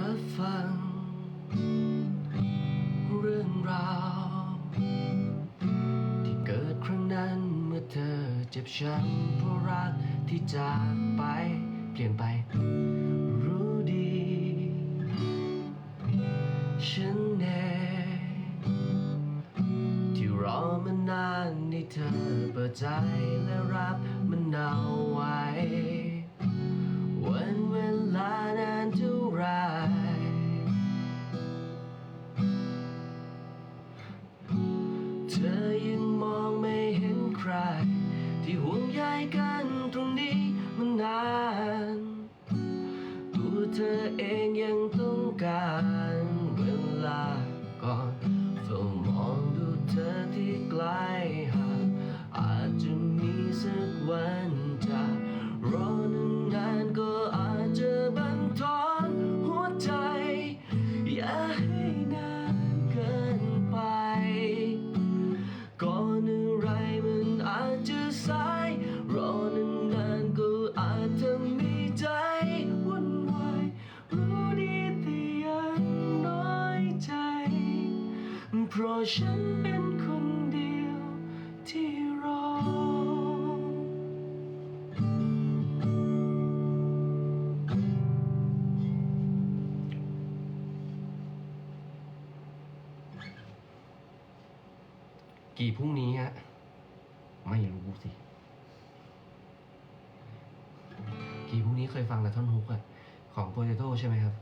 รับฟัง เรื่องราว ที่เกิดครั้งนั้นเมื่อเธอเจ็บช้ำเพราะรักที่จากไปเปลี่ยนไป รู้ดี ฉันเองที่รอมานานให้เธอเปิดใจและรับมันเอาไว้ วัน ที่ห่วงใยกันตรงนี้มันนาน ตัวเธอเองยังต้องการเวลาก่อนเฝ้ามองดูเธอที่ไกล เพราะฉันเป็นคนเดียวที่รอกี่พรุ่งนี้ฮะ ไม่รู้สิ กี่พรุ่งนี้เคยฟังแต่ท่อนฮุกอะของโปเตโต้ใช่ไหมครับ